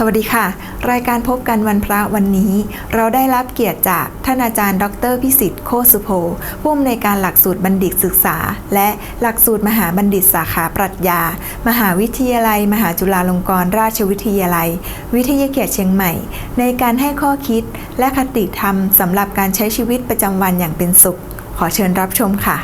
สวัสดีค่ะ รายการพบกันวันพระวันนี้ เราได้รับเกียรติจากท่านอาจารย์ ดรพิสิทธิ์โคสุโพผู้อำนวยการหลักสูตรบัณฑิตศึกษา และหลักสูตรมหาบัณฑิตสาขาปรัชญา มหาวิทยาลัย มหาจุฬาลงกรณราชวิทยาลัย วิทยาเขตเชียงใหม่ ในการให้ข้อคิดและคติธรรมสำหรับการใช้ชีวิตประจำวันอย่างเป็นสุข ขอเชิญรับชมค่ะ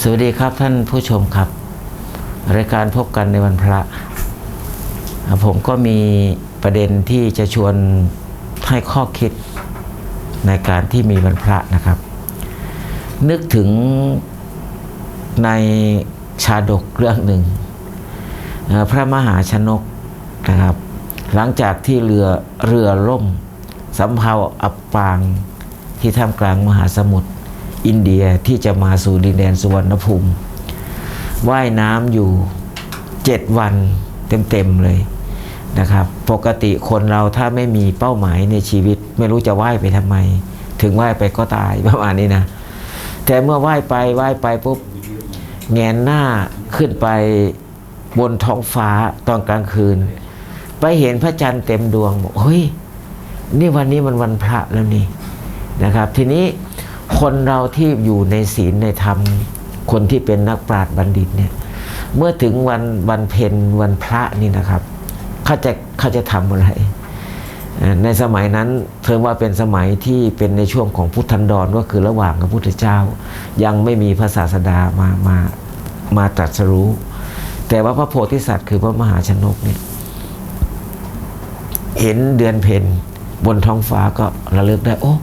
สวัสดีครับท่านผู้ชมครับ รายการพบกันในวันพระ ผมก็มีประเด็นที่จะชวนให้ข้อคิดในการที่มีวันพระนะครับ นึกถึงในชาดกเรื่องหนึ่ง พระมหาชนกนะครับ หลังจากที่เรือเรือล่มสำเภาอับปางที่ท่ามกลางมหาสมุทรอินเดียที่จะมาสู่ดินแดนสุวรรณภูมิ ว่ายน้ำอยู่เจ็ดวันเต็ม ๆ เลย นะครับ ปกติคนเราถ้าไม่มีเป้าหมายในชีวิต ไม่รู้จะว่ายไปทำไม ถึงว่ายไปก็ตายประมาณนี้นะ แต่เมื่อว่ายไปว่ายไปปุ๊บแงนหน้าขึ้นไปบนท้องฟ้าตอนกลางคืน ไปเห็นพระจันทร์เต็มดวงบอกเฮ้ยนี่วันนี้มันวันพระแล้วนี่นะครับ ทีนี้คนเราที่อยู่ในศีลในธรรม คนที่เป็นนักปราชญ์บัณฑิตเนี่ยเมื่อถึงวันวันเพ็ญวันพระนี่นะครับ ขาจะเขาจะทำอะไร ในสมัยนั้นเถือว่าเป็นสมัยที่เป็นในช่วงของพุทธันดรก็คือระหว่างกับพุทธเจ้า ยังไม่มีพระศาสดามามามาตรัสรู้ แต่ว่าพระโพธิสัตว์คือพระมหาชนกเนี่ยเห็นเดือนเพ็ญบนท้องฟ้าก็ระลึกได้ โอ้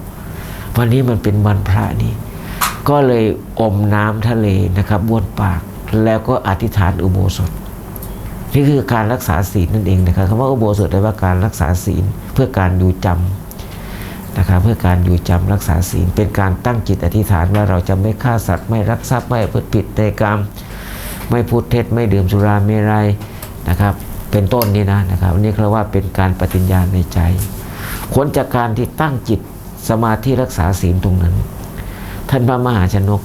วันนี้มันเป็นวันพระนี่ก็เลยอมน้ำทะเลนะครับบ้วนปาก แล้วก็อธิษฐานอุโบสถ นี่คือการรักษาศีลนั่นเองนะครับคำว่าอุโบสถแปลว่าการรักษาศีลเพื่อการอยู่จำนะครับเพื่อการอยู่จำรักษาศีล เป็นการตั้งจิตอธิษฐานว่าเราจะไม่ฆ่าสัตว์ไม่รักทรัพย์ไม่พฤติผิดในกรรม ไม่พูดเท็จไม่ดื่มสุราเมรัยนะครับเป็นต้นนี้นะนะครับนนี้เรียกว่าเป็นการปฏิญญาณในใจผลจากการที่ตั้งจิตสมาธิรักษาศีลตรงนั้น ท่านพระมหาชนก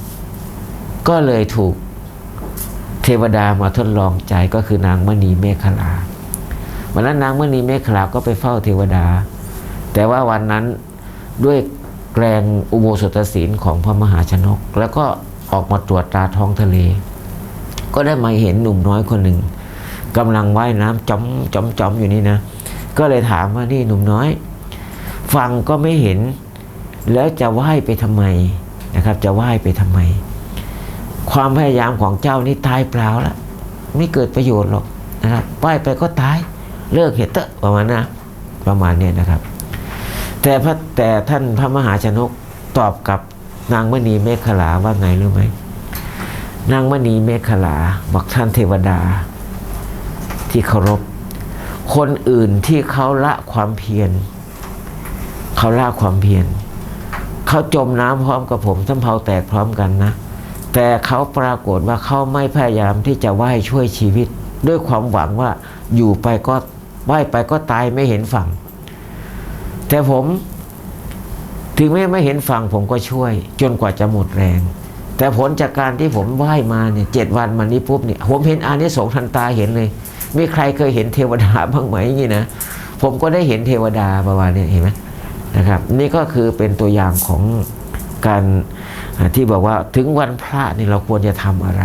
ก็เลยถูก เทวดามาทดลองใจก็คือนางมณีเมขลาวันนั้นนางมณีเมขลาก็ไปเฝ้าเทวดา แต่ว่าวันนั้นด้วยแกรงอุโบสถศีลของพระมหาชนก แล้วก็ออกมาตรวจตาท้องทะเล ก็ได้มาเห็นหนุ่มน้อยคนหนึ่งกำลังว่ายน้ำจอมจอมจอมอยู่นี่นะ ก็เลยถามว่านี่หนุ่มน้อย ฟังก็ไม่เห็น แล้วจะว่ายไปทำไมนะครับ จะว่ายไปทำไม ความพยายามของเจ้านี่ตายเปล่าละไม่เกิดประโยชน์หรอกนะครับว่ายไปก็ตายเลิกเหตุเถอะประมาณนะประมาณเนี้ยนะครับ แต่พระแต่ท่านพระมหาชนกตอบกับนางมณีเมขลาว่าไงรู้ไหมนางมณีเมขลาบอกท่านเทวดา ที่เคารพ คนอื่นที่เขาละความเพียรเขาละความเพียรเขาจมน้ำพร้อมกับผมสำเภาแตกพร้อมกันนะ แต่เขาปรากฏว่าเขาไม่พยายามที่จะว่ายช่วยชีวิต ด้วยความหวังว่าอยู่ไปก็ว่ายไปก็ตายไม่เห็นฝั่ง แต่ผมถึงแม้ไม่เห็นฝั่งผมก็ช่วย จนกว่าจะหมดแรง แต่ผลจากการที่ผมว่ายมาเนี่ยเจ็ดวันมานี้ปุ๊บเนี่ยผมเห็นอานิสงส์ทันตาเห็นเลยมีใครเคยเห็นเทวดาบ้างไหมอย่างนี้นะผมก็ได้เห็นเทวดาประมาณเนี้เห็นไหมนะครับ นี่ก็คือเป็นตัวอย่างของการ ที่บอกว่าถึงวันพระนี่เราควรจะทำอะไร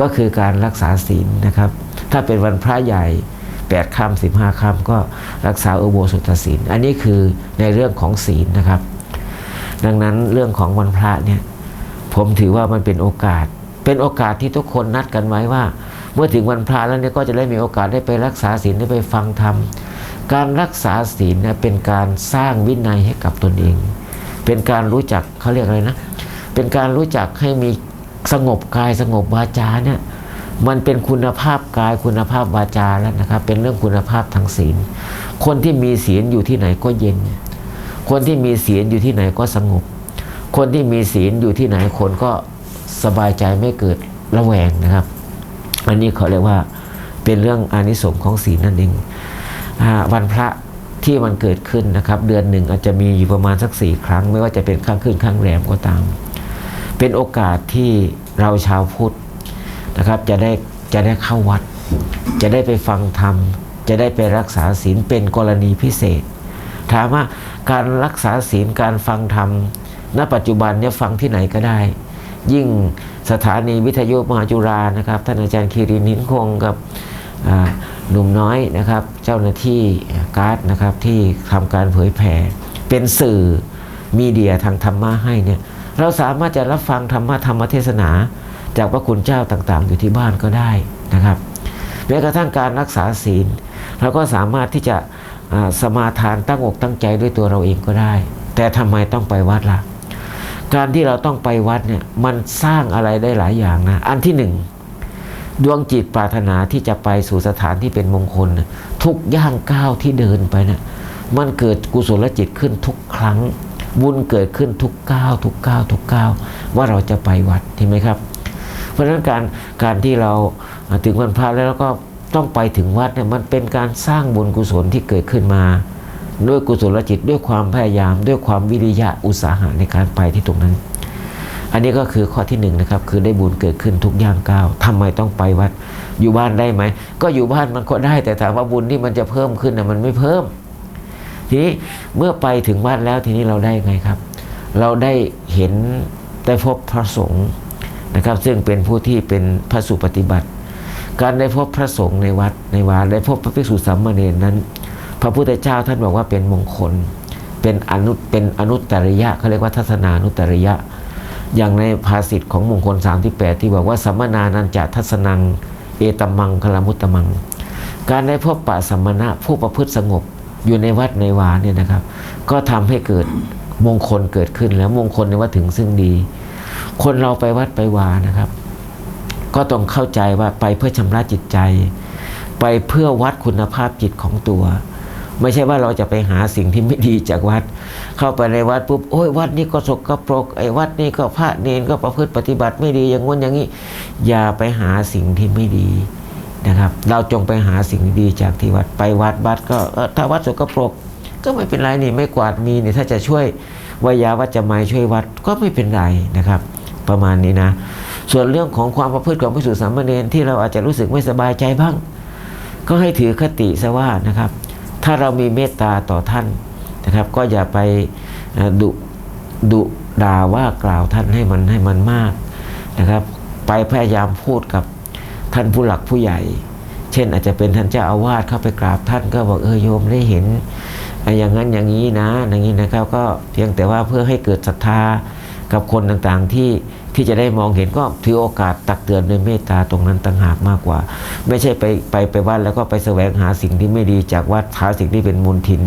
ก็คือการรักษาศีลนะครับ ถ้าเป็นวันพระใหญ่แปดค่ำสิบห้าค่ำก็รักษาอุโบสถศีล อันนี้คือในเรื่องของศีลนะครับ ดังนั้นเรื่องของวันพระเนี่ยผมถือว่ามันเป็นโอกาส เป็นโอกาสที่ทุกคนนัดกันไว้ว่า เมื่อถึงวันพระแล้วเนี่ยก็จะได้มีโอกาสได้ไปรักษาศีลได้ไปฟังธรรม การรักษาศีลเนี่ยเป็นการสร้างวินัยให้กับตนเอง เป็นการรู้จักเขาเรียกอะไรนะ เป็นการรู้จักให้มีสงบกายสงบวาจาเนี่ยมันเป็นคุณภาพกายคุณภาพวาจาแล้วนะครับ เป็นเรื่องคุณภาพทางศีล คนที่มีศีลอยู่ที่ไหนก็เย็น คนที่มีศีลอยู่ที่ไหนก็สงบ คนที่มีศีลอยู่ที่ไหนคนก็สบายใจไม่เกิดระแวงนะครับ อันนี้เขาเรียกว่าเป็นเรื่องอานิสงส์ของศีลนั่นเองอวันพระที่มันเกิดขึ้นนะครับ เดือนหนึ่งอาจจะมีอยู่ประมาณสักสี่ครั้ง ไม่ว่าจะเป็นข้างขึ้นข้างแรมก็ตาม เป็นโอกาสที่เราชาวพุทธนะครับจะได้จะได้เข้าวัด จะได้ไปฟังธรรม จะได้ไปรักษาศีลเป็นกรณีพิเศษ ถามว่าการรักษาศีลการฟังธรรมณปัจจุบันเนี่ยฟังที่ไหนก็ได้ ยิ่งสถานีวิทยุมหาจุฬานะครับท่านอาจารย์คีรินินคงกับหนุ่มน้อยนะครับ เจ้าหน้าที่การ์ดนะครับที่ทำการเผยแผ่เป็นสื่อมีเดียทางธรรมะให้เนี่ย เราสามารถจะรับฟังธรรมะธรรมเทศนา จากพระคุณเจ้าต่างๆ อยู่ที่บ้านก็ได้นะครับแม้กระทั่งการรักษาศีลเราก็สามารถที่จะสมาทานตั้งอกตั้งใจด้วยตัวเราเองก็ได้ แต่ทำไมต้องไปวัดล่ะ การที่เราต้องไปวัดเนี่ยมันสร้างอะไรได้หลายอย่างนะ อันที่หนึ่งดวงจิตปรารถนาที่จะไปสู่สถานที่เป็นมงคล ทุกย่างก้าวที่เดินไปนะ่ะมันเกิดกุศลจิตขึ้นทุกครั้ง บุญเกิดขึ้นทุกก้าวทุกก้าวทุกก้าวว่าเราจะไปวัดเห็นไหมครับ เพราะฉะนั้นการการที่เราถึงวันพระแล้วก็ต้องไปถึงวัดเนี่ยมันเป็นการสร้างบุญกุศลที่เกิดขึ้นมา ด้วยกุศลจิตด้วยความพยายาม ด้วยความวิริยะอุตสาหะในการไปที่ตรงนั้น อันนี้ก็คือข้อที่หนึ่งนะครับคือได้บุญเกิดขึ้นทุกย่างก้าวทำไมต้องไปวัด อยู่บ้านได้ไหมก็อยู่บ้านมันก็ได้แต่ถามว่าบุญที่มันจะเพิ่มขึ้นนะมันไม่เพิ่ม ทีนี้เมื่อไปถึงวัดแล้วทีนี้เราได้ไงครับ เราได้เห็นได้พบพระสงฆ์นะครับ ซึ่งเป็นผู้ที่เป็นพระสุปฏิบัติ การได้พบพระสงฆ์ในวัดในวาได้พบพระภิกษุสามเณรนั้น พระพุทธเจ้าท่านบอกว่าเป็นมงคล เป็นอนุเป็นอนุตตริยะเขาเรียกว่าทัศนานุตตริยะ อย่างในภาษิตของมงคล 38 ที่บอกว่าสัมมนานันจะทัศนัง เอตมังคลมุตตมัง การได้พบปะสัมมณะผู้ประพฤติสงบ อยู่ในวัดในวาเนี่ยนะครับ ก็ทำให้เกิดมงคลเกิดขึ้นแล้วมงคลในว่าถึงซึ่งดี คนเราไปวัดไปวานะครับ ก็ต้องเข้าใจว่าไปเพื่อชำระจิตใจ ไปเพื่อวัดคุณภาพจิตของตัว ไม่ใช่ว่าเราจะไปหาสิ่งที่ไม่ดีจากวัด เข้าไปในวัดปุ๊บโอ้ยวัดนี้ก็สกปรกไอ้วัดนี้ก็พระเนนก็ประพฤติปฏิบัติไม่ดีอย่างง้นอย่างนี้ อย่าไปหาสิ่งที่ไม่ดี นะครับ เราจงไปหาสิ่งดีจากที่วัดไปวัดวัดก็ถ้าวัดสกปรกก็ไม่เป็นไรนี่ไม่กวาดมีนี่ถ้าจะช่วยวิยาวัจจะไม่ช่วยวัดก็ไม่เป็นไรนะครับ ประมาณนี้นะ ส่วนเรื่องของความประพฤติของพิสุสามเณรที่เราอาจจะรู้สึกไม่สบายใจบ้าง ก็ให้ถือคติซะว่านะครับ ถ้าเรามีเมตตาต่อท่านนะครับ ก็อย่าไปดุดุด่าว่ากล่าวท่านให้มันให้มันมากนะครับ ไปพยายามพูดกับ ท่านผู้หลักผู้ใหญ่ เช่นอาจจะเป็นท่านเจ้าอาวาสเข้าไปกราบท่านก็บอกเออโยมได้เห็น อย่างนั้นอย่างนี้นะ อย่างนี้นะครับก็เพียงแต่ว่าเพื่อให้เกิดศรัทธากับคนต่างๆที่ที่จะได้มองเห็นก็ถือโอกาสตักเตือนด้วยเมตตาตรงนั้นต่างหากมากกว่า ไม่ใช่ไปไปไปวัดแล้วก็ไปแสวงหาสิ่งที่ไม่ดีจากวัดหาสิ่งที่เป็นมลทิน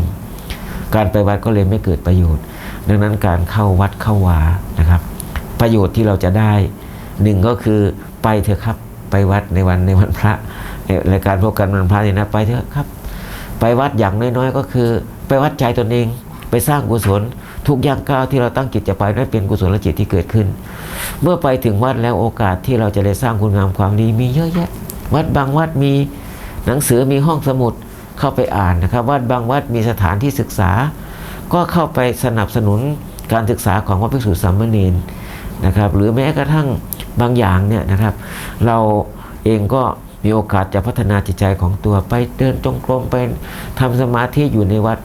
การไปวัดก็เลยไม่เกิดประโยชน์ ดังนั้นการเข้าวัดเข้าวานะครับ ประโยชน์ที่เราจะได้หนึ่งก็คือไปเถอะครับ ไปวัดในวันในวันพระรายการพบกันวันพระนี่นะไปเถอะครับ ไปวัดอย่างน้อยๆก็คือ ไปวัดใจตนเองไปสร้างกุศลทุกอย่างก้าวที่เราตั้งจิตจะไปนั้นเป็นกุศลจิตที่เกิดขึ้น เมื่อไปถึงวัดแล้วโอกาสที่เราจะได้สร้างคุณงามความดีมีเยอะแยะ วัดบางวัดมีหนังสือมีห้องสมุดเข้าไปอ่านนะครับ วัดบางวัดมีสถานที่ศึกษา ก็เข้าไปสนับสนุนการศึกษาของพระภิกษุสามเณรนะครับ หรือแม้กระทั่ง บางอย่างเนี่ยนะครับ เราเองก็มีโอกาสจะพัฒนาจิตใจของตัวไปเดินจงกรมไปทำสมาธิอยู่ในวัด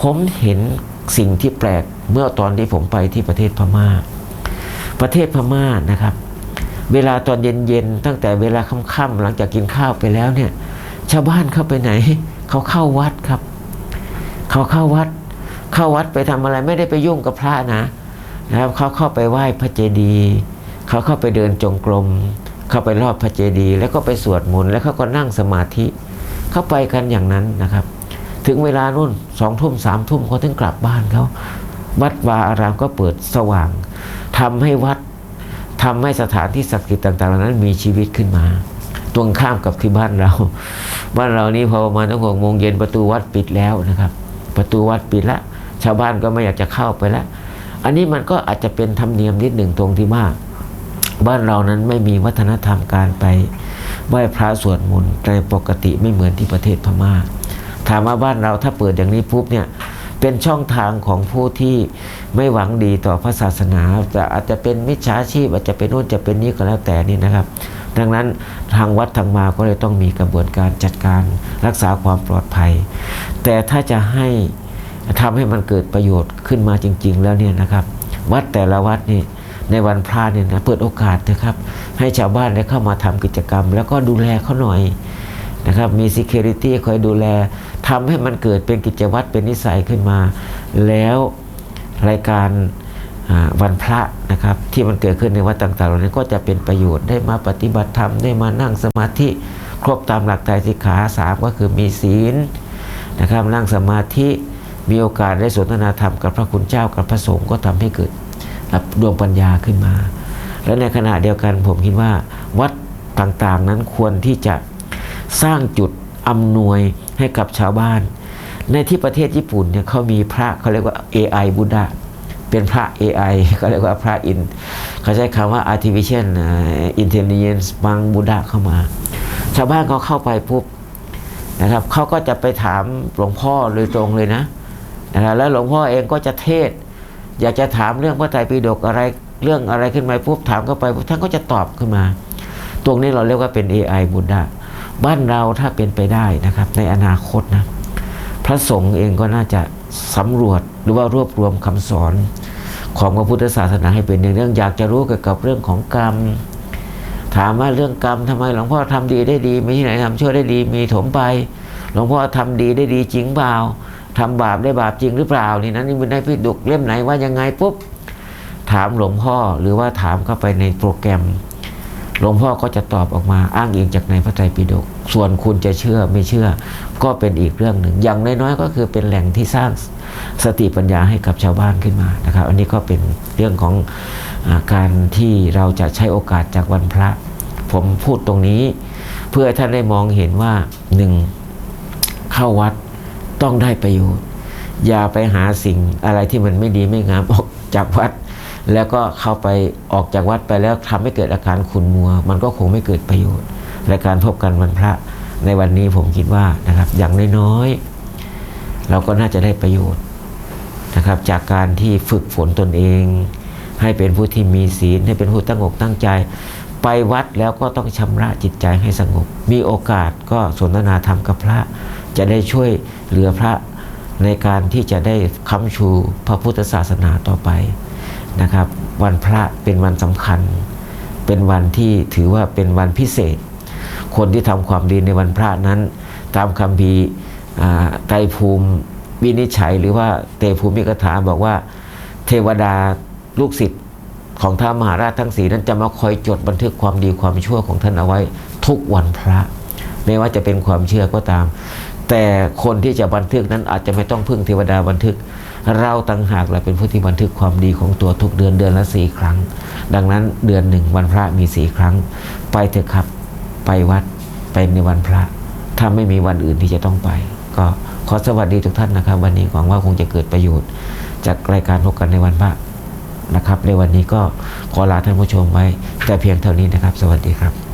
ผมเห็นสิ่งที่แปลกเมื่อตอนที่ผมไปที่ประเทศพม่า ประเทศพม่านะครับ เวลาตอนเย็นๆตั้งแต่เวลาค่ำๆหลังจากกินข้าวไปแล้วเนี่ย ชาวบ้านเข้าไปไหน เขาเข้าวัดครับ เขาเข้าวัด เข้าวัดไปทำอะไรไม่ได้ไปยุ่งกับพระนะนะครับเขาเข้าไปไหว้พระเจดีย์ เขาเข้าไปเดินจงกรม เข้าไปรอบพระเจดีย์แล้วก็ไปสวดมนต์แล้วเขาก็นั่งสมาธิ เข้าไปกันอย่างนั้นนะครับ ถึงเวลานู่นสองทุ่มสามทุ่มเขาถึงกลับบ้านเขาวัดวาอารามก็เปิดสว่างทำให้วัดทำให้สถานที่ศักดิ์สิทธิ์ต่างๆเหล่านั้นมีชีวิตขึ้นมาตรงข้ามกับที่บ้านเรา บ้านเรานี่พอประมาณตั้งหกโมงเย็นประตูวัดปิดแล้วนะครับ ประตูวัดปิดละ ชาวบ้านก็ไม่อยากจะเข้าไปละ อันนี้มันก็อาจจะเป็นธรรมเนียมนิดหนึ่งตรงที่ว่า บ้านเรานั้นไม่มีวัฒนธรรมการไปไหว้พระสวดมนต์ในปกติไม่เหมือนที่ประเทศพม่า ถามว่าบ้านเราถ้าเปิดอย่างนี้ปุ๊บเนี่ยเป็นช่องทางของผู้ที่ไม่หวังดีต่อพระศาสนาแต่อาจจะเป็นมิจฉาชีพอาจจะเป็นนู่นจะเป็นนี้ก็แล้วแต่นี่นะครับ ดังนั้นทางวัดทางมาก็เลยต้องมีกระบวนการจัดการรักษาความปลอดภัย แต่ถ้าจะให้ทำให้มันเกิดประโยชน์ขึ้นมาจริง ๆ แล้วเนี่ยนะครับ วัดแต่ละวัดนี่ ในวันพระเนี่ยนะเปิดโอกาสนะครับ ให้ชาวบ้านได้เข้ามาทำกิจกรรม แล้วก็ดูแลเขาหน่อยนะครับมี security คอยดูแลทำให้มันเกิดเป็นกิจวัตรเป็นนิสัยขึ้นมา แล้วรายการวันพระนะครับที่มันเกิดขึ้นในวัดต่างๆเหล่านี้ก็จะเป็นประโยชน์ได้มาปฏิบัติธรรมได้มานั่งสมาธิครบตามหลักไตรสิกขาสามก็คือมีศีลนะครับนั่งสมาธิมีโอกาสได้สนทนาธรรมกับพระคุณเจ้ากับพระสงฆ์ก็ทำให้เกิด ดวงปัญญาขึ้นมา และในขณะเดียวกันผมคิดว่า วัดต่างๆนั้นควรที่จะสร้างจุดอำนวยให้กับชาวบ้าน ในที่ประเทศญี่ปุ่นเนี่ยเขามีพระเขาเรียกว่า AI บุดาเป็นพระ AI เขาเรียกว่าพระอินเขาใช้คำว่า artificial intelligence บางบุดาเข้ามา ชาวบ้านเขาเข้าไปปุ๊บนะครับเขาก็จะไปถามหลวงพ่อโดยตรงเลยนะนะแล้วหลวงพ่อเองก็จะเทศ อยากจะถามเรื่องพระไตรปิฎกอะไรเรื่องอะไรขึ้นมาปุ๊บถามเข้าไปท่านก็จะตอบขึ้นมา ตรงนี้เราเรียกว่าเป็น AI บุ d ดาบ้านเราถ้าเป็นไปได้นะครับ ในอนาคตนะพระสงฆ์เองก็น่าจะสำรวจหรือว่ารวบรวมคำสอนของพระพุทธศาสนาให้เป็นอย่างเรื่องอยากจะรู้เกี่ยวกับเรื่องของกรรม ถามว่าเรื่องกรรมทำไมหลวงพ่อทำดีได้ดีมีที่ไหนทำชั่วได้ดีมีถมไป หลวงพ่อทำดีได้ดีจริงเปล่า ทำบาปได้บาปจริงหรือเปล่า นี่นั้นนี่มันได้พิดุกเล่มไหนว่ายังไงปุ๊บถามหลวงพ่อหรือว่าถามเข้าไปในโปรแกรม หลวงพ่อก็จะตอบออกมาอ้างอิงจากในพระไตรปิฎกส่วนคุณจะเชื่อไม่เชื่อ ก็เป็นอีกเรื่องหนึ่ง อย่างน้อยๆก็คือเป็นแหล่งที่สร้างสติปัญญาให้กับชาวบ้านขึ้นมานะครับ อันนี้ก็เป็นเรื่องของอาการที่เราจะใช้โอกาสจากวันพระ ผมพูดตรงนี้ เพื่อท่านได้มองเห็นว่าหนึ่งเข้าวัด ต้องได้ประโยชน์ อย่าไปหาสิ่งอะไรที่มันไม่ดีไม่งามออกจากวัด แล้วก็เข้าไปออกจากวัดไปแล้วทำให้เกิดอาการขุนมัว มันก็คงไม่เกิดประโยชน์และการพบกันวันพระในวันนี้ผมคิดว่านะครับอย่างน้อยๆเราก็น่าจะได้ประโยชน์นะครับจากการที่ฝึกฝนตนเอง ให้เป็นผู้ที่มีศีลให้เป็นผู้ตั้งอกตั้งใจ ไปวัดแล้วก็ต้องชำระจิตใจให้สงบ มีโอกาสก็สนทนาธรรมกับพระ จะได้ช่วยเหลือพระในการที่จะได้ค้ำชูพระพุทธศาสนาต่อไปนะครับ วันพระเป็นวันสำคัญ เป็นวันที่ถือว่าเป็นวันพิเศษ คนที่ทำความดีในวันพระนั้น ตามคำพีไตรภูมิวินิจฉัยหรือว่าเตภูมิกถาบอกว่า เทวดาลูกศิษย์ของท้าวมหาราชทั้งสีนั้นจะมาคอยจดบันทึกความดีความชั่วของท่านเอาไว้ทุกวันพระ ไม่ว่าจะเป็นความเชื่อก็ตาม แต่คนที่จะบันทึกนั้นอาจจะไม่ต้องพึ่งเทวดาบันทึก เราต่างหากแหละเป็นผู้ที่บันทึกความดีของตัวทุกเดือนเดือนละสี่ครั้ง ดังนั้นเดือนหนึ่งวันพระมีสี่ครั้ง ไปเถอะครับไปวัดไปในวันพระ ถ้าไม่มีวันอื่นที่จะต้องไป ก็ขอสวัสดีทุกท่านนะครับ วันนี้หวังว่าคงจะเกิดประโยชน์ จากรายการพบกันในวันพระนะครับ ในวันนี้ก็ขอลาท่านผู้ชมไว้ แต่เพียงเท่านี้นะครับ สวัสดีครับ